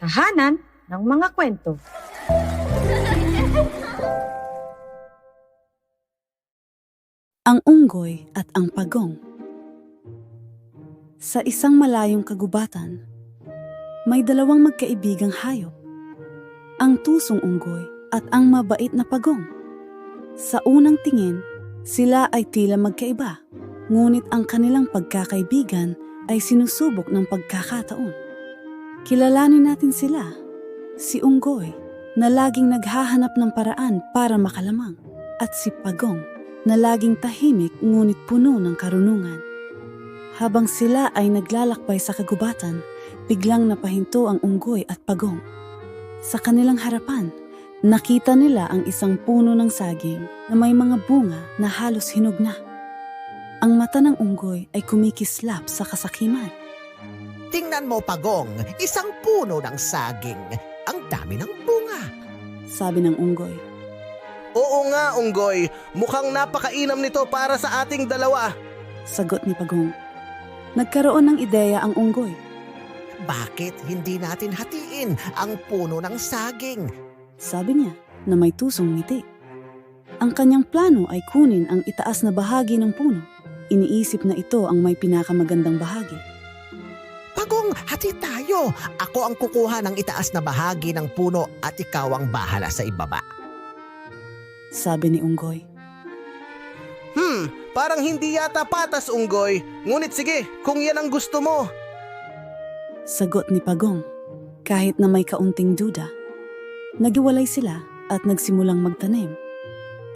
tahanan ng mga kwento. Ang unggoy at ang pagong. Sa isang malayong kagubatan, may dalawang magkaibigang hayop. Ang tusong unggoy at ang mabait na pagong. Sa unang tingin, sila ay tila magkaiba, ngunit ang kanilang pagkakaibigan ay sinusubok ng pagkakataon. Kilalanin natin sila, si unggoy na laging naghahanap ng paraan para makalamang at si pagong na laging tahimik ngunit puno ng karunungan. Habang sila ay naglalakbay sa kagubatan, biglang napahinto ang unggoy at pagong. Sa kanilang harapan, nakita nila ang isang puno ng saging na may mga bunga na halos hinog na. Ang mata ng unggoy ay kumikislap sa kasakiman. Tingnan mo, Pagong, isang puno ng saging. Ang dami ng bunga. Sabi ng unggoy. Oo nga, Unggoy. Mukhang napakainam nito para sa ating dalawa. Sagot ni Pagong. Nagkaroon ng ideya ang unggoy. Bakit hindi natin hatiin ang puno ng saging? Sabi niya na may tusong ngiti. Ang kanyang plano ay kunin ang itaas na bahagi ng puno. Iniisip na ito ang may pinakamagandang bahagi. Pagong, hati tayo. Ako ang kukuha ng itaas na bahagi ng puno at ikaw ang bahala sa ibaba. Sabi ni Unggoy. Hmm, parang hindi yata patas, Unggoy. Ngunit sige, kung yan ang gusto mo. Sagot ni Pagong. Kahit na may kaunting duda. Nagiwalay sila at nagsimulang magtanim.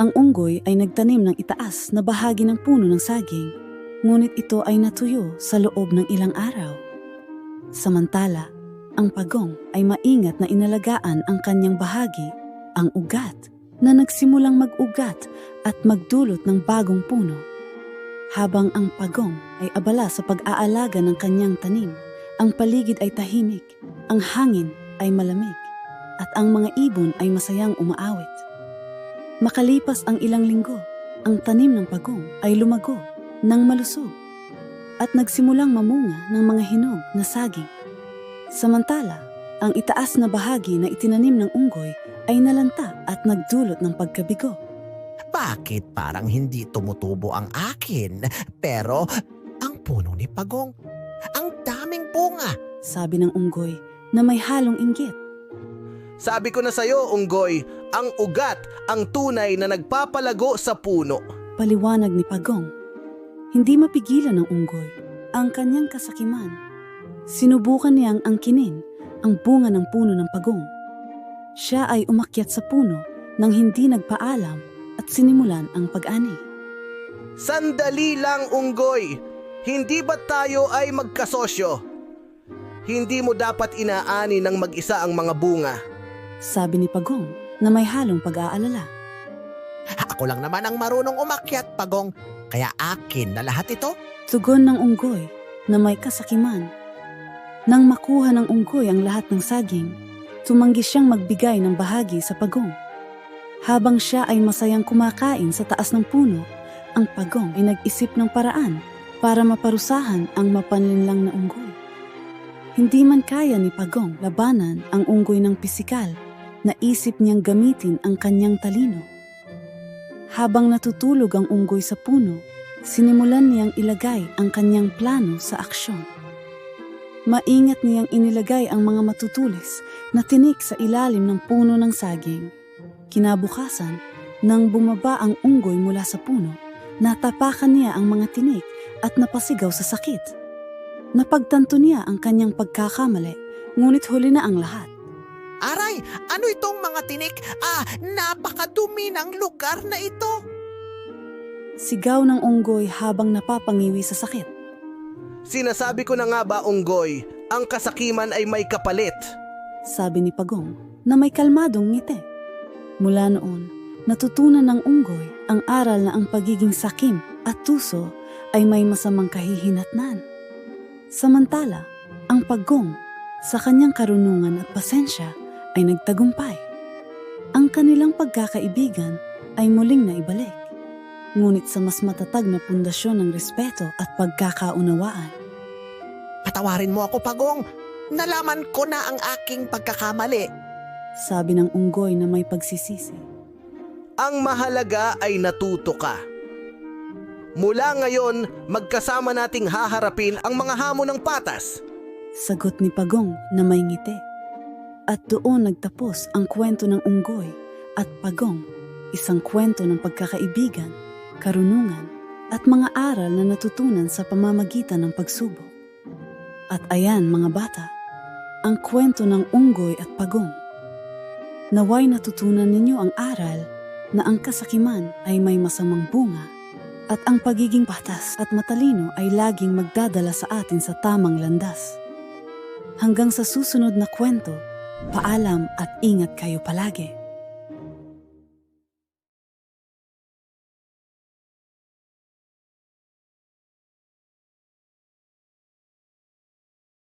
Ang unggoy ay nagtanim ng itaas na bahagi ng puno ng saging, ngunit ito ay natuyo sa loob ng ilang araw. Samantala, ang pagong ay maingat na inalagaan ang kanyang bahagi, ang ugat, na nagsimulang mag-ugat at magdulot ng bagong puno. Habang ang pagong ay abala sa pag-aalaga ng kanyang tanim, ang paligid ay tahimik, ang hangin ay malamig, at ang mga ibon ay masayang umaawit. Makalipas ang ilang linggo, ang tanim ng pagong ay lumago ng malusog at nagsimulang mamunga ng mga hinog na saging. Samantala, ang itaas na bahagi na itinanim ng unggoy ay nalanta at nagdulot ng pagkabigo. Bakit parang hindi tumutubo ang akin? Pero ang puno ni Pagong, ang daming bunga. Sabi ng unggoy na may halong inggit. Sabi ko na sa'yo, Unggoy, ang ugat ang tunay na nagpapalago sa puno. Paliwanag ni Pagong. Hindi mapigilan ng unggoy ang kanyang kasakiman. Sinubukan niyang angkinin ang bunga ng puno ng pagong. Siya ay umakyat sa puno nang hindi nagpaalam at sinimulan ang pag-ani. Sandali lang, Unggoy. Hindi ba tayo ay magkasosyo? Hindi mo dapat inaani ng mag-isa ang mga bunga. Sabi ni Pagong na may halong pag-aalala. Ako lang naman ang marunong umakyat, Pagong. Kaya akin na lahat ito. Tugon ng unggoy na may kasakiman. Nang makuha ng unggoy ang lahat ng saging, tumanggi siyang magbigay ng bahagi sa pagong. Habang siya ay masayang kumakain sa taas ng puno, ang pagong ay nag-isip ng paraan para maparusahan ang mapanlinlang na unggoy. Hindi man kaya ni Pagong labanan ang unggoy ng pisikal, naisip niyang gamitin ang kanyang talino. Habang natutulog ang unggoy sa puno, sinimulan niyang ilagay ang kanyang plano sa aksyon. Maingat niyang inilagay ang mga matutulis na tinik sa ilalim ng puno ng saging. Kinabukasan, nang bumaba ang unggoy mula sa puno, natapakan niya ang mga tinik at napasigaw sa sakit. Napagtanto niya ang kanyang pagkakamali, ngunit huli na ang lahat. Aray, ano itong mga tinik? Ah, napakadumi ng lugar na ito. Sigaw ng unggoy habang napapangiwi sa sakit. Sinasabi ko na nga ba, Unggoy, ang kasakiman ay may kapalit. sabi ni Pagong na may kalmadong ngiti. Mula noon, natutunan ng unggoy ang aral na ang pagiging sakim at tuso ay may masamang kahihinatnan. Samantala, ang Pagong sa kanyang karunungan at pasensya ay nagtagumpay. Ang kanilang pagkakaibigan ay muling naibalik. Ngunit sa mas matatag na pundasyon ng respeto at pagkakaunawaan. Patawarin mo ako, Pagong. Nalaman ko na ang aking pagkakamali. Sabi ng unggoy na may pagsisisi. Ang mahalaga ay natuto ka. Mula ngayon, magkasama nating haharapin ang mga hamon ng patas. Sagot ni Pagong na may ngiti. At doon nagtapos ang kwento ng unggoy at Pagong, isang kwento ng pagkakaibigan, karunungan, at mga aral na natutunan sa pamamagitan ng pagsubok. At ayan mga bata, ang kwento ng unggoy at Pagong. Naway natutunan ninyo ang aral na ang kasakiman ay may masamang bunga at ang pagiging patas at matalino ay laging magdadala sa atin sa tamang landas. Hanggang sa susunod na kwento, paalam at ingat kayo palagi.